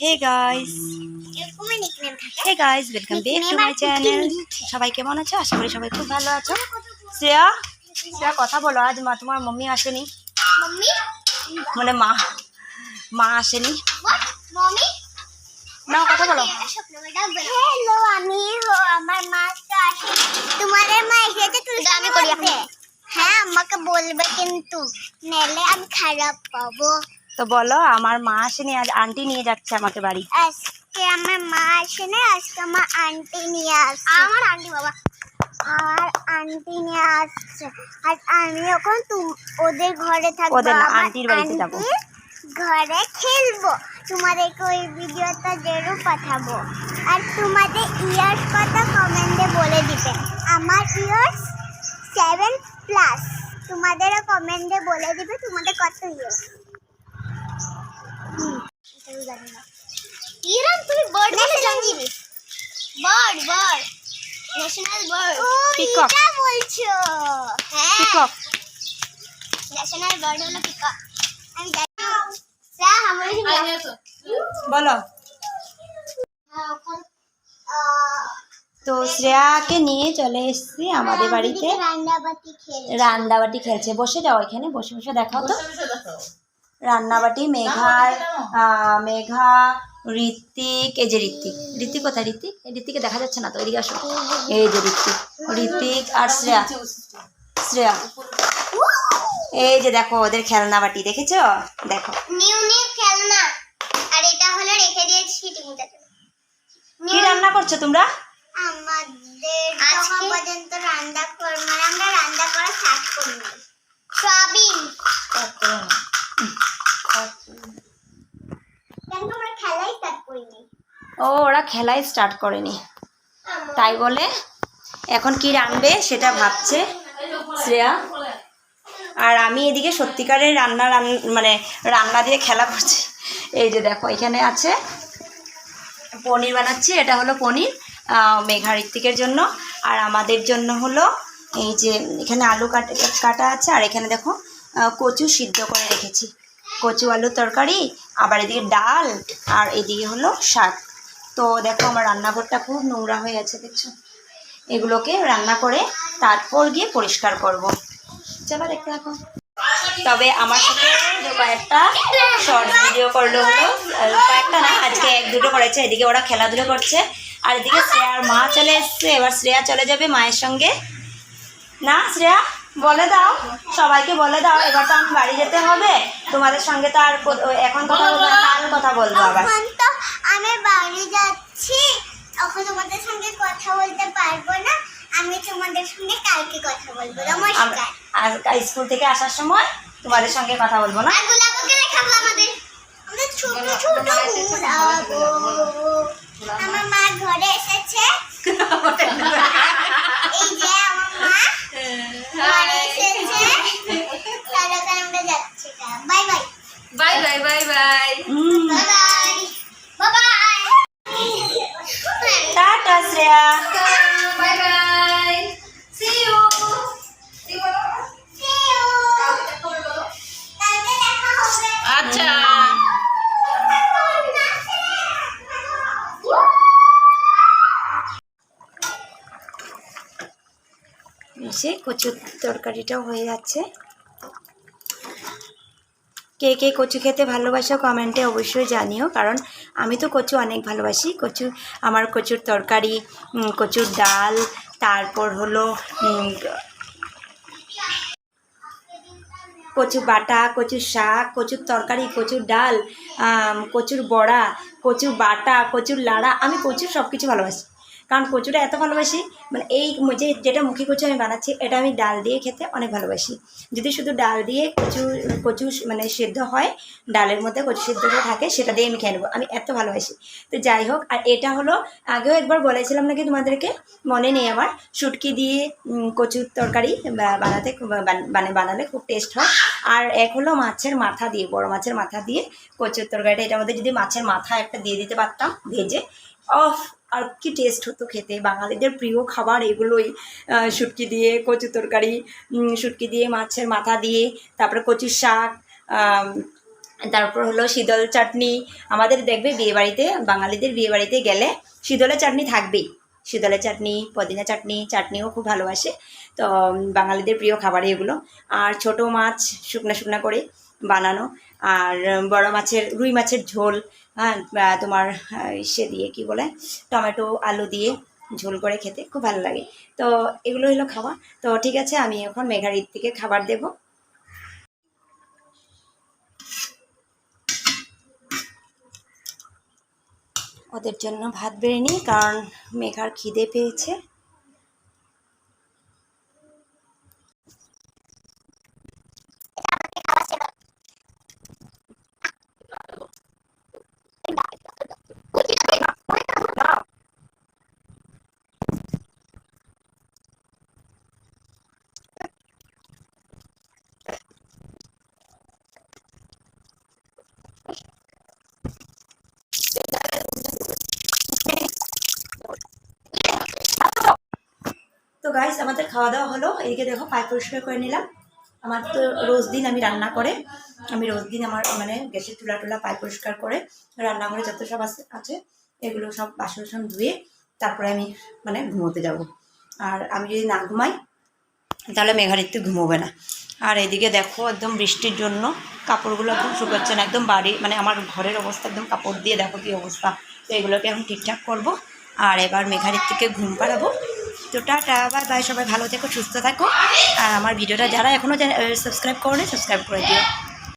Hey guys hey guys welcome back to my channel সবাই কেমন আছো? আশা করি সবাই খুব ভালো আছো। শ্রেয়া শ্রেয়া কথা বলো আজ মা তোমার মাম্মি আসেনি। মাম্মি মানে মা মা আসেনি। নাও কথা বলো। হ্যালো আমি আমার মা তো আসে তোমাদের মা এসেছে তুমি আমি করি হ্যাঁ আমাকে বলবে কিন্তু। নেলে আমি খারাপ পাবো। তো বলো আমার মা আসেনি আজ আন্টি নিয়ে যাচ্ছে আমাকে বাড়ি। আজকে আমার মা আসে না আজকে আমার আন্টি নিয়ে আসছে। আমার আন্টি বাবা। আর আন্টি নিয়ে আসছে। আর আমি এখন তুম- ওদের ঘরে থাকব। ওদের আন্টির বাড়িতে যাব। ঘরে খেলব। তোমাদেরকে ওই ভিডিওটা জেরো পাঠাবো। আর তোমাদের ইয়ার্স কত কমেন্টে বলে দিবে আমার ইয়ার্স সেভেন প্লাস তোমাদেরও কমেন্টে বলে দিবে তোমাদের কত ইয়ার্স ইরান তুমি বার্ড বলে জানিস বার্ড বার্ড ন্যাশনাল বার্ড ও এটা বলছো। হ্যাঁ। পিকক ন্যাশনাল বার্ড হলো পিকক আমি জানি স্যার আমার বলো। তো শ্রেয়াকে নিয়ে চলে এসেছি আমাদের বাড়িতে। রান্নাবাটি খেলছে। বসে যাও এখানে বসে বসে দেখাও তো। রান্নাবাটি মেঘার মেঘা ঋত্বিক এই যে ঋত্বিক। ঋত্বিক কোথায়? ঋত্বিক? এই ঋত্বিকে দেখা যাচ্ছে না তো এদিকে আসো। এই যে ঋত্বিক। ঋত্বিক আর শ্রেয়া। শ্রেয়া। এই যে দেখো ওদের খেলনা বাটি দেখেছ? দেখো। নিউ নিউ খেলনা। আর এটা হলো রেখে দিয়েছি টিমুটা কি রান্না করছ তোমরা? আমাদের পর্যন্ত রান্না কর মানে আমরা রান্না করা স্টার্ট করিনি। সয়াবিন কেন আমরা খেলাই স্টার্ট করিনি ও, ওরা খেলাই স্টার্ট করেনি। তাই বলে এখন কি রানবে সেটা ভাবছে শ্রেয়া। আর আমি এদিকে সত্যিকারের রান্না রান- মানে রান্না দিয়ে খেলা করছি। এই যে দেখো, এখানে আছে পনির বানাচ্ছি, এটা হলো পনির মেঘা ঋত্বিকের জন্য। আর আমাদের জন্য হলো এই যে এখানে আলু কাটা কাটা আছে, আর এখানে দেখো কচু সিদ্ধ করে রেখেছি। কচু, আলুর তরকারি, আবার এদিকে ডাল, আর এদিকে হলো শাক। তো দেখো আমার রান্নাঘরটা খুব নোংরা হয়ে আছে দেখছ? এগুলোকে রান্না করে তারপর গিয়ে পরিষ্কার করব। চলো দেখতে থাকো। তবে আমার সাথে কয়েকটা শর্ট ভিডিও করল হলো। কয়েকটা না, আজকে এক দুটো করেছে। এদিকে ওরা খেলাধুলো করছে। আর এদিকে শ্রেয়ার মা চলে এসছে। এবার শ্রেয়া চলে যাবে মায়ের সঙ্গে। না, শ্রেয়া, বলে দাও। সবাইকে বলে দাও। এবার তো আমি বাড়ি যেতে হবে। তোমাদের সঙ্গে তো আর এখন কথা বলব কথা বলব আবার। আমি বাড়ি যাচ্ছি এখন তোমাদের সঙ্গে কথা বলতে পারব না। আমি তোমাদের সঙ্গে কালকে কথা বলব নমস্কার। আমরা আর স্কুল থেকে আসার সময় তোমাদের সঙ্গে কথা বলব না? গোলাপকে দেখাবো আমাদের। আমাদের ছোট ছোট গোলাপো আমার মা ঘরে এসেছে। এই যে আমার মা ঘরে এসেছে। তাহলে আমরা যাচ্ছি। Bye bye bye. Bye bye bye bye. Bye bye. Tata Shreya bye bye see you কালকে দেখা হবে আচ্ছা। এসে কচুর তরকারিটাও হয়ে যাচ্ছে। কে কে কচু খেতে ভালোবাসো কমেন্টে অবশ্যই জানিও, কারণ আমি তো কচু অনেক ভালোবাসি। কচু, আমার কচুর তরকারি কচুর ডাল, তারপর হলো কচু বাটা কচুর শাক, কচুর তরকারি, কচুর ডাল কচুর বড়া, কচু বাটা, কচুর লাড়া, আমি কচুর সব কিছু ভালোবাসি। কারণ কচুটা এত ভালোবাসি মানে এই যে, যেটা মুখী কচু আমি বানাচ্ছি, এটা আমি ডাল দিয়ে খেতে অনেক ভালোবাসি। যদি শুধু ডাল দিয়ে কচু কচু মানে সেদ্ধ হয়, ডালের মধ্যে কচু সেদ্ধটা থাকে, সেটা দিয়ে আমি খেয়ে নেব। আমি এত ভালোবাসি। তো যাই হোক, আর এটা হলো, আগেও একবার বলেছিলাম নাকি তোমাদেরকে, মনে নেই আমার, শুটকি দিয়ে কচুর তরকারি বানাতে মানে বানালে খুব টেস্ট হয়। আর এক হলো মাছের মাথা দিয়ে, বড় মাছের মাথা দিয়ে কচুর তরকারিটা। এটার মধ্যে যদি মাছের মাথা একটা দিয়ে দিতে পারতাম, ভেজে, অফ! আর কি টেস্ট হতো খেতে? বাঙালিদের প্রিয় খাবার এগুলোই শুটকি দিয়ে কচু তরকারি শুটকি দিয়ে, মাছের মাথা দিয়ে, তারপরে কচুর শাক তারপর হলো শীতল চাটনি। আমাদের দেখবে বিয়েবাড়িতে, বাঙালিদের বিয়েবাড়িতে গেলে শীতলের চাটনি থাকবেই। শীতলের চাটনি, পদিনা চাটনি, চাটনিও খুব ভালোবাসে। তো বাঙালিদের প্রিয় খাবার এগুলো। আর ছোট মাছ, শুকনা শুকনো করে বানানো। আর বড় মাছের, রুই মাছের ঝোল হ্যাঁ তোমার সে দিয়ে, কি বলে, টমেটো, আলু দিয়ে ঝোল করে খেতে খুব ভালো লাগে। তো এগুলো হলো খাওয়া। তো ঠিক আছে, আমি এখন মেঘারির থেকে খাবার দেবো। ওদের জন্য ভাত বেড়ে নিই, কারণ মেঘার খিদে পেয়েছে। তো গাইস আমাদের খাওয়া দাওয়া হলো। এদিকে দেখো পায়ে পরিষ্কার করে নিলাম। আমার তো রোজ দিন আমি রান্না করে, আমি রোজ দিন আমার মানে গ্যাসের চুলা টুলা পায়ে পরিষ্কার করে রান্নাঘরে যত সব আছে আছে, এগুলো সব বাসন টাসন ধুয়ে তারপরে আমি মানে ঘুমোতে যাব। আর আমি যদি না ঘুমাই, তাহলে মেঘারিতে ঘুমোবে না। আর এদিকে দেখো, একদম বৃষ্টির জন্য কাপড়গুলো একদম শুকাচ্ছে না, একদম বাড়ি মানে আমার ঘরের অবস্থা একদম কাপড় দিয়ে দেখো কী অবস্থা। তো এগুলোকে এখন ঠিকঠাক করব। আর এবার মেঘারির থেকে ঘুম পাড়াবো। তো টাটা, বাই বাই, সবাই ভালো থেকো, সুস্থ থাকো। আর আমার ভিডিওটা যারা এখনও সাবস্ক্রাইব করো সাবস্ক্রাইব করে দিও।